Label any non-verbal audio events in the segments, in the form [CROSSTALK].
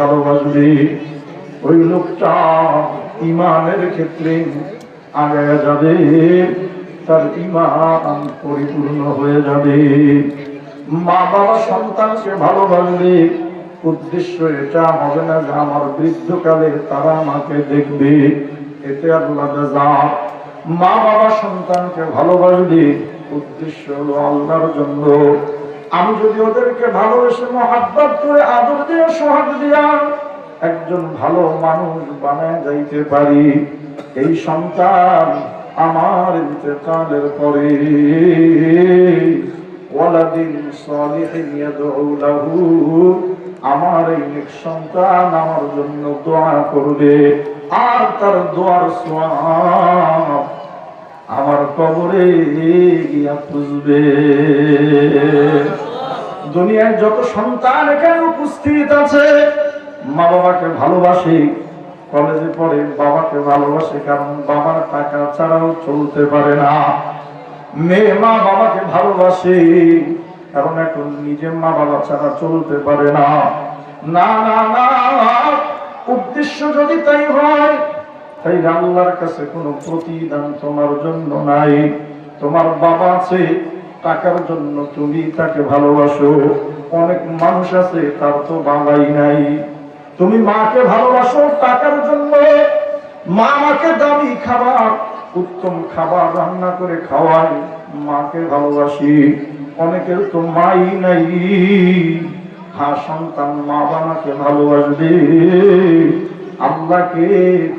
ভালোবাসবে ওই লোকটা ইমানের ক্ষেত্রে আগে যাবে, তার ইমান পরিপূর্ণ হয়ে যাবে। মা বাবা সন্তানকে ভালোবাসবে উদ্দেশ্য এটা হবে না যে আমার বৃদ্ধকালে তারা আমাকে দেখবে, এতে আল্লাহ মা বাবা সন্তানকে ভালোবাসবে উদ্দেশ্য হলো আল্লাহর জন্য। আমি যদি ওদেরকে ভালোবেসে মহাব্বত করে আদর দিয়ে সোহাগ দিয়া একজন ভালো মানুষ বানায় যাইতে পারি, এই সন্তান আমার ইন্তেকালের পরে ওয়ালাদিন সালিহিন ইয়াদউ লাহু, আমার এই নেক সন্তান আমার জন্য দোয়া করবে, আর তার দোয়ার সওয়াব আমার কবরে গিয়া পুজবে। দুনিয়ার যত সন্তান এখানে উপস্থিত আছে মা বাবাকে ভালোবাসে, কলেজে পড়ে বাবাকে ভালোবাসে, কারণ বাবার টাকা ছাড়াও চলতে পারে না। মেয়ে মা বাবাকে ভালোবাসে, কারণ এখন নিজের মা বাবা ছাড়া চলতে পারে না। না না না, উদ্দেশ্য যদি তাই হয় তাই আল্লাহর কাছে কোনো প্রতিদান তোমার জন্য নাই। তোমার বাবা আছে, টাকার জন্য তুমি তাকে ভালোবাসো। অনেক মানুষ আছে, তার তো বাবাই নাই। তুমি মাকে ভালোবাসো টাকার জন্য। মা মাকে দামি খাবার, উত্তম খাবার রান্না করে খাওয়াই মাকে ভালোবাসি। অনেকের তো মাই নাই। হা সন্তান মা বাবাকে ভালোবাসবে। আল্লাহকে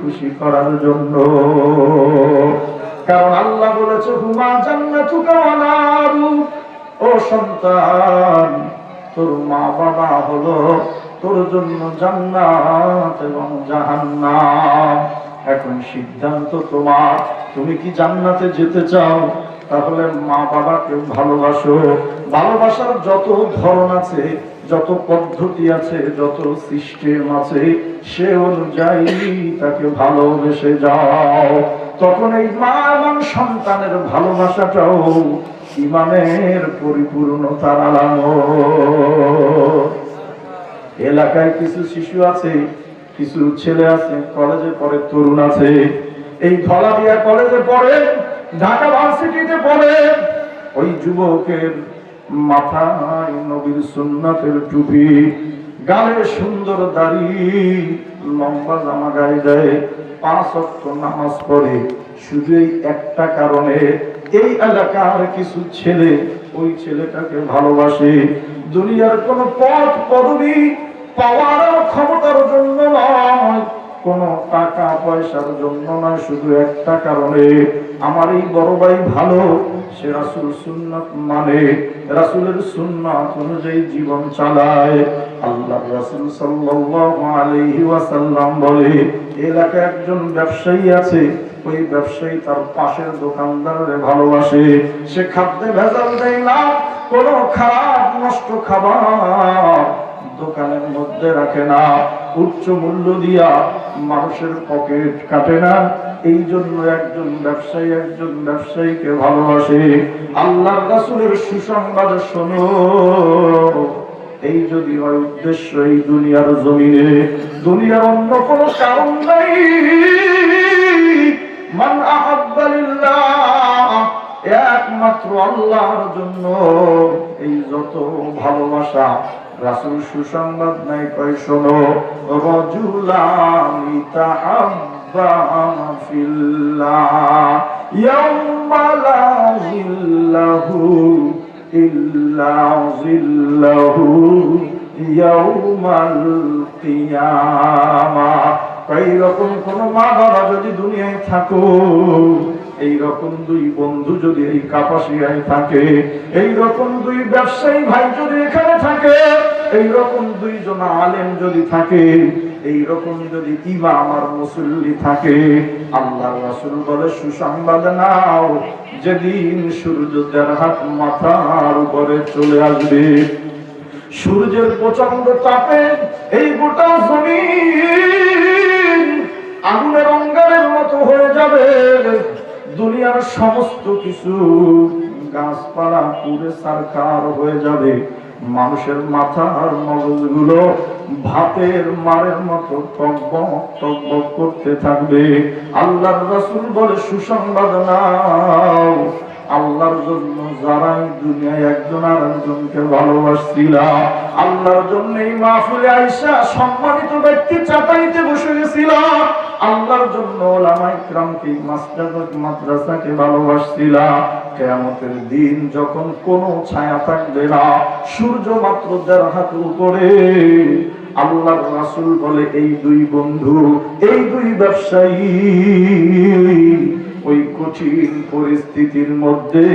খুশি করার জন্য। কারণ আল্লাহ বলেছে, হুমা জান্নাতুকা ওয়া নারু। ও সন্তান, তোর মা বাবা হলো তোর জন্য জান্নাত এবং জাহান্নাম। এখন সিদ্ধান্ত তোমার। তুমি কি জান্নাতে যেতে চাও? তাহলে মা বাবাকে ভালোবাসো। ভালোবাসার যত ধরন আছে যত পদ্ধতি আছে, যত সিস্টেম আছে, সে অনুযায়ী তাকে ভালোবেসে যাও। তখন এই মা এবং সন্তানের ভালোবাসাটাও ইমানের পরিপূর্ণতার আলামত। এলাকায় কিছু শিশু আছে, কিছু ছেলে আছে, কলেজে পড়ে, তরুণ আছে। এই ধলাদিয়া কলেজে পড়ে, ঢাকা ভার্সিটিতে পড়ে। ওই যুবকের মাথায় নবীর সুন্নাতের টুপি, গালে সুন্দর দাড়ি, লম্বা জামা গায়ে দেয়, পাঁচ অক্ট নামাজ পড়ে। শুধু এই একটা কারণে এই এলাকার কিছু ছেলে ওই ছেলেটাকে ভালোবাসে। দুনিয়ার কোন পথ, পদবি পাওয়ার ক্ষমতার জন্য নয়, কোন টাকা পয়সার জন্য নয়, শুধু একটা কারণে আমার এই বড় ভাই ভালো, সে রাসুল সুন্নাত মানে। রাসুলের সুন্নাত অনুযায়ী জীবন চালায়। আল্লাহ রাসুল সাল্লাল্লাহু আলাইহি ওয়াসাল্লাম বলে এলাকায় একজন ব্যবসায়ী আছে, ওই ব্যবসায়ী তার পাশের দোকানদারে ভালোবাসে। সে খাদ্যে ভেজাল দেয় না, কোনো খারাপ, নষ্ট খাবার দোকানের মধ্যে রাখে না। উচ্চ মূল্য দিয়া মানুষের পকেট কাটে না। এই জন্য একজন ব্যবসায়ী একজন ব্যবসায়ীকে ভালোবাসে। আল্লাহর রাসূলের সুসংবাদ শোনো। এই যদি হয় উদ্দেশ্য এই দুনিয়ার জমিনে। দুনিয়ার অন্য কোনো কারণ নাই। মান একমাত্র আল্লাহর জন্য। এই যত ভালোবাসা রাসূল সুসংবাদ নাই কয় শোনো রজুলানি তাহাব্বা কোন মা বাবা যদি দুনিয়ায় থাকো এই রকম দুই বন্ধু যদি এই কাপাসিয়ায় থাকে এই রকম দুই ব্যবসায়ী ভাই যদি এখানে থাকে এই রকম দুইজন আলেম যদি থাকে এই রকম যদি ইমাম আমার মুসল্লি থাকে আল্লাহ রাসূল বলে, সুসংবাদ নাও, যেদিন সূর্য দেড় হাত মাথার উপরে চলে আসবে। সূর্যের প্রচণ্ড তাপে এই গোটা জমিন আগুনের অঙ্গারের মতো হয়ে যাবে। দুনিয়ার সমস্ত কিছু গাছপালা পুরে সারকার হয়ে যাবে। মানুষের মাথার মগজগুলো ভাতের মারের মতো টকবক করতে থাকবে। আল্লাহর রাসূল বলে, সুসংবাদ নাও। আল্লাহর জন্য যারাই দুনিয়ায় একজন আর একজনকে ভালোবাসছিলাম আল্লাহর জন্য এই মাহফিলে আইসা সম্মানিত ব্যক্তি চাপাইতে বসে গেছিলাম আল্লাহর জন্য ওলামাইকরামকে মাসজাদ মাদ্রাসাকে ভালোবাসছিলাম কিয়ামতের দিন যখন কোনো ছায়া থাকবে না সূর্য মাত্র দেড় হাত উপরে আল্লাহর রাসূল বলে এই দুই বন্ধু এই দুই ব্যবসায়ী ওই কঠিন পরিস্থিতির মধ্যে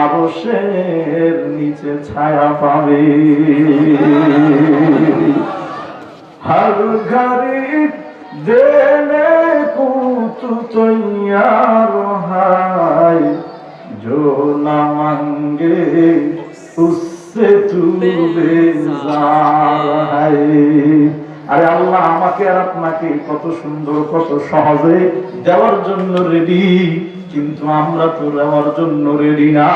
আরশের নিচে ছায়া পাবে। [LAUGHS] হর ঘরে দেলে কুতু তৈয়ার হাই জো না মাঙ্গে উসে তুলে হাই আরে আল্লাহ, আমাকে আর আপনাকে কত সুন্দর, কত সহজে দেওয়ার জন্য রেডি কিন্তু আমরা তো দেওয়ার জন্য রেডি না।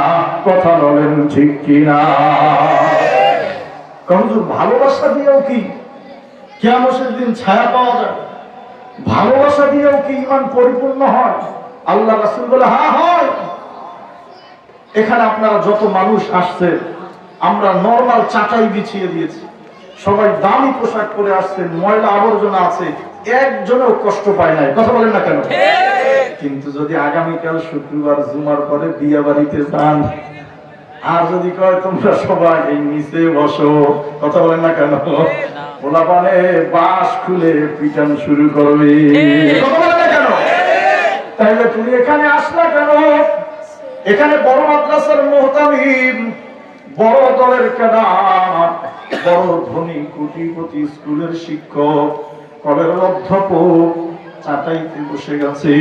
কথা বলেন ঠিক কিনা? কারণ ভালোবাসা দিয়েও কি? কেমন সেদিন ছায়া পাওয়া যায় ভালোবাসা দিয়েও কি ইমান পরিপূর্ণ হয়? আল্লাহ রাসূল বলে হ্যাঁ হয়। এখানে আপনারা যত মানুষ আসছে আমরা নরমাল চাটাই বিছিয়ে দিয়েছি। সবাই দামি পোশাক পরে আসছেন ময়লা আবর্জনা আছে একজনও কষ্ট পায় নাই। কথা বলেন না কেন? কিন্তু যদি আগামীকাল শুক্রবার জুমার পরে বিয়ে বাড়িতে যান আর যদি কয় তোমরা সবাই এই নিচে বসো কথা বলেন না কেন? ওলা বাস খুলে পিটান শুরু করবে। তাইলে তুমি এখানে আসলা কেন? এখানে বড় মাদ্রাসার মোহতামিম, বড় দলের ক্যাডার বড় ধনী কোটিপতি স্কুলের শিক্ষক, কলের অধ্যাপক, চাটাইতে বসে গেছে।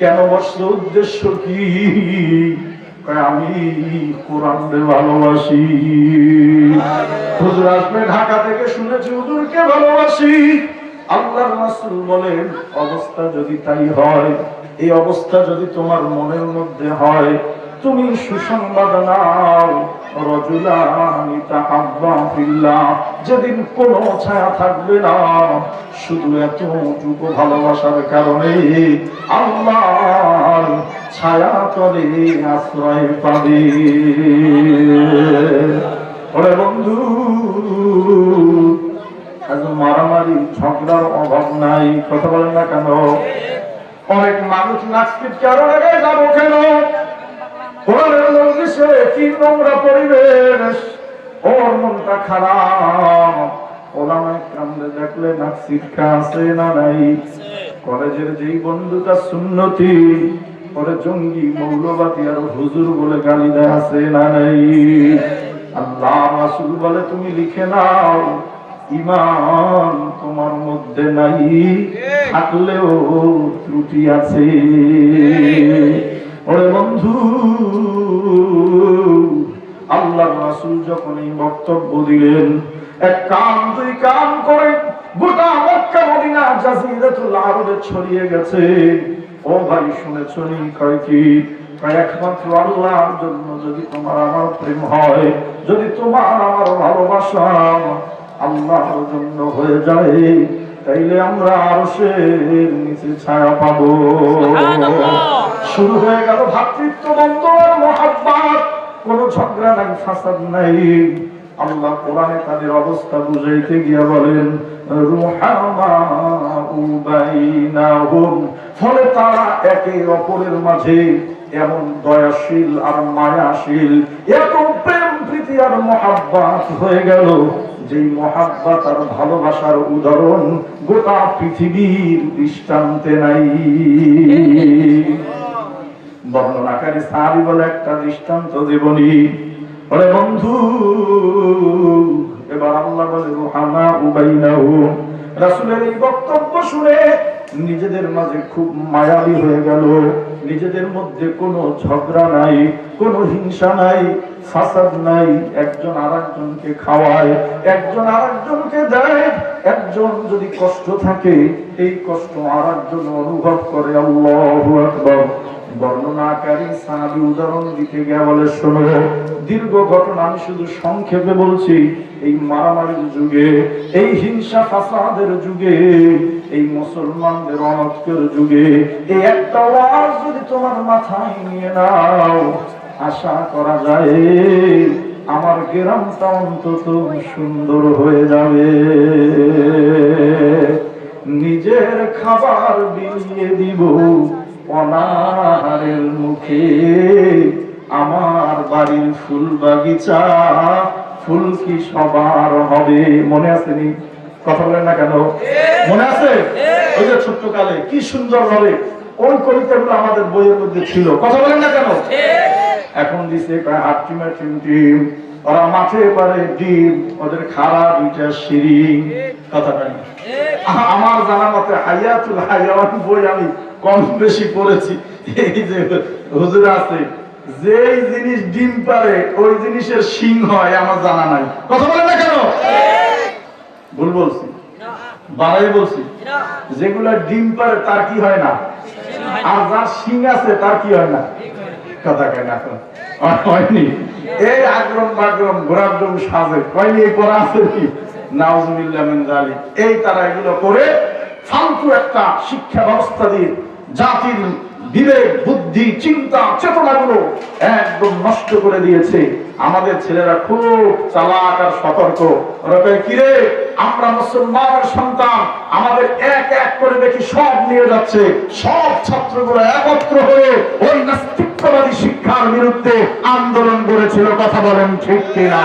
কেন বসল উদ্দেশ্য কি? ঢাকা থেকে ভালোবাসি। অবস্থা যদি তাই হয়, এই অবস্থা যদি তোমার মনের মধ্যে হয়, তুমি সুসংবাদ নাও। যেদিন কোনো ছায়া থাকবে না শুধু এতটুকু ভালোবাসার কারণে আল্লাহ ছায়া তলে আশ্রয় পাবে। সিটকা আছে না নাই? কলেজের যেই বন্ধুটা সুন্নতি পরে জঙ্গি মৌলবাদী আর হুজুর বলে গালি দেয় আছে না নাই? আল্লাহ বলে, তুমি লিখে নাও, ইমান তোমার মধ্যে নাই, থাকলেও ত্রুটি আছে। ওরে বন্ধু আল্লাহ রাসূল যখন এই বক্তব্য দিলেন, এক কাম দুই কাম করে গোটা মক্কা মদিনা জাজিরাতুল আরবে ছড়িয়ে গেছে। ও ভাই শুনেছো নি কয় কি? একমাত্র আল্লাহর জন্য যদি তোমার আমার প্রেম হয় যদি তোমার আমার ভালোবাসা আল্লাহর জন্য হয়ে যায় তাইলে আমরা আরশের নিচে ছায়া পাবো। শুরু হয়ে গেল ভাতৃত্ব বন্ধ মহাব্বাত। কোনো ঝগড়া নাই ফাসাদ নাই। আল্লাহ কোরআনে তাদের অবস্থা বুঝাইতে গিয়া বলেন ফলে তারা একে অপরের মাঝে এমন দয়াশীল আর মায়াশীল এত প্রেম প্রীতি আর মহাব্বাত হয়ে গেল যেই মহাব্বাত আর ভালোবাসার উদাহরণ গোটা পৃথিবীর দৃষ্টান্তে নাই। বর্ণনাকারী সাহাবি বলে একটা দৃষ্টান্ত দেবনি নিজেদের মাঝে খুব মায়াবী হয়ে গেল। নিজেদের মধ্যে কোনো ঝগড়া নাই, কোনো হিংসা নাই, ফাসাদ নাই। একজন আরেকজনকে খাওয়ায়, একজন আরেকজনকে দেয়। একজন যদি কষ্ট থাকে, এই কষ্ট আরেকজন অনুভব করে। আল্লাহু আকবার। বর্ণনাকারী সাহাবী উদাহরণ দিতে গিয়ে বলে, শোনো, দীর্ঘ ঘটনা, আমি শুধু সংক্ষেপে বলছি, এই মারামারির যুগে, এই হিংসা ফাসাদের যুগে, এই মুসলমানদের অনৈক্যের যুগে, এই একটা ওয়াজ যদি তোমার মাথায় নিয়ে নাও, আশা করা যায় আমার গ্রামটা অন্তত সুন্দর হয়ে যাবে। নিজের খাবার বিলিয়ে দিব ফুল বাগিচা, ফুল কি সবার হবে? মনে আছে নি? কথা বলেন না কেন? মনে আছে? ওই যে ছোট্ট কালে কি সুন্দর হবে ওই কবিতাগুলো আমাদের বইয়ের মধ্যে ছিল? কথা বলেন না কেন? এখন দিছে কয় হাত টিমা ওরা মাঠে পারে ডিম, ওদের খাড়া দুইটা সিঁড়ি। কথাটা নেই আমার জানা মতে হাইয়াতুল হাইয়াওয়ান বই আমি কম বেশি পড়েছি। এই যে হুজুর আছে যেই জিনিস ডিম পারে, ওই জিনিসের শিং হয়, আমার জানা নাই। কথা বলেন না কেন? ভুল বলছি। বাড়াই বলছি। যেগুলা ডিম পারে, তার কি হয় না? আর যার শিং আছে, তার কি হয় না? কথা কেন এখন হয়নি। এই আগ্রম বাগ্রম ঘোরাগ্রম সাজে। হয়নি, এই আছে কি? এই তারা এগুলো করে ফালতু একটা শিক্ষা ব্যবস্থা দিয়ে জাতির বিবেক, বুদ্ধি, চিন্তা, চেতনাগুলো একদম নষ্ট করে দিয়েছে। আমাদের ছেলেরা খুব চালাক আর সতর্ক। কিরে? আমরা মুসলমানের সন্তান। আমাদের এক এক করে দেখি সব নিয়ে যাচ্ছে। সব ছাত্রগুলো একত্র হয়ে ওই নাস্তিকবাদী শিক্ষার বিরুদ্ধে আন্দোলন করেছিল। কথা বলেন ঠিক কিনা?